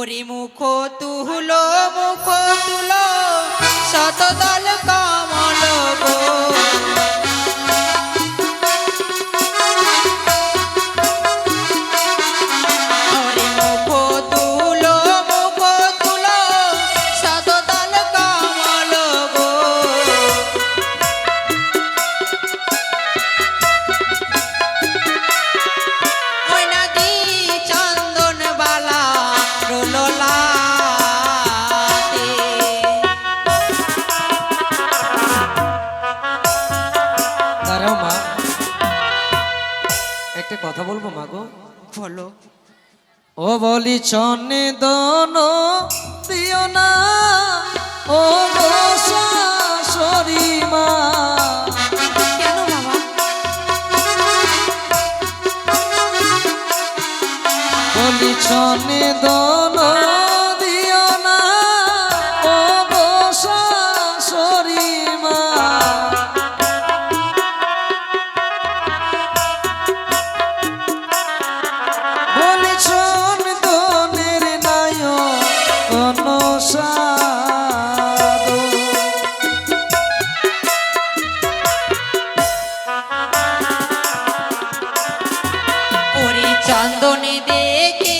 ওরে মুখ তুলো মুখ তুলো। শতদল একটা কথা বলব মাগো বলো। ও বলি চনে দন দিও না। ও শাশুড়ি মা। বলি চনে দন চন্দনে দেখে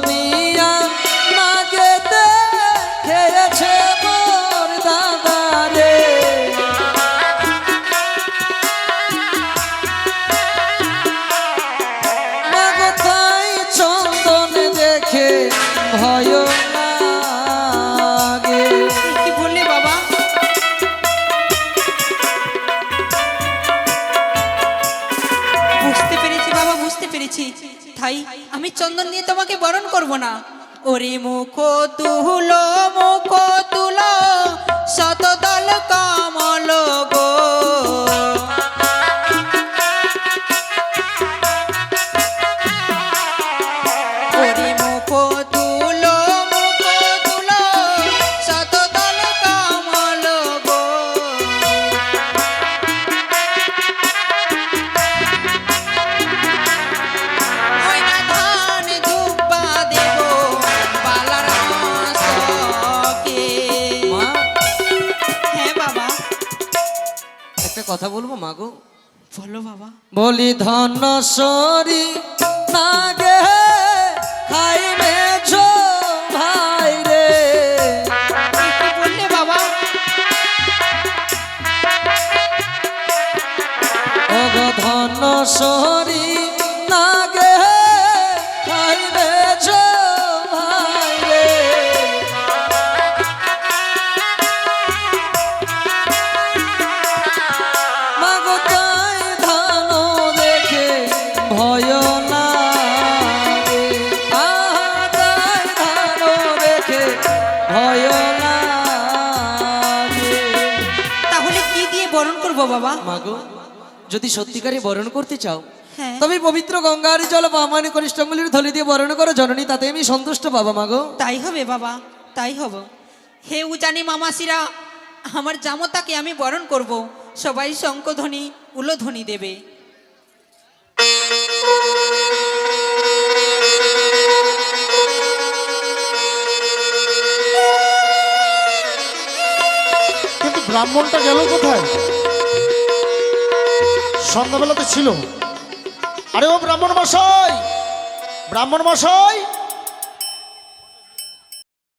বাবা? বুঝতে পেরেছি বাবা, বুঝতে পেরেছি। আমি চন্দন নিয়ে তোমাকে বরণ করব না। ওরে মুখ তুলো কথা বলব মা গো? বলো বাবা। বলি ধন সরি ভাই রে। বললে বাবা। ধন সরি ভয় তাহলে কি দিয়ে বরণ করব বাবা? মাগো যদি সত্যিকারে বরণ করতে চাও হ্যাঁ। তবে পবিত্র গঙ্গার জল বামানি কনিষ্ঠঙ্গুলির থলি দিয়ে বরণ করো জননী তাতে আমি সন্তুষ্ট বাবা মাগো। তাই হবে বাবা তাই হব। হে উজানি মামাসিরা আমার জামতাকে আমি বরণ করব। সবাই শঙ্কধ্বনি উলোধ্বনি দেবে। ব্রাহ্মণটা গেল কোথায়? সন্ধ্যাবেলাতে ছিল। আরে ও ব্রাহ্মণ মশাই ব্রাহ্মণ মশাই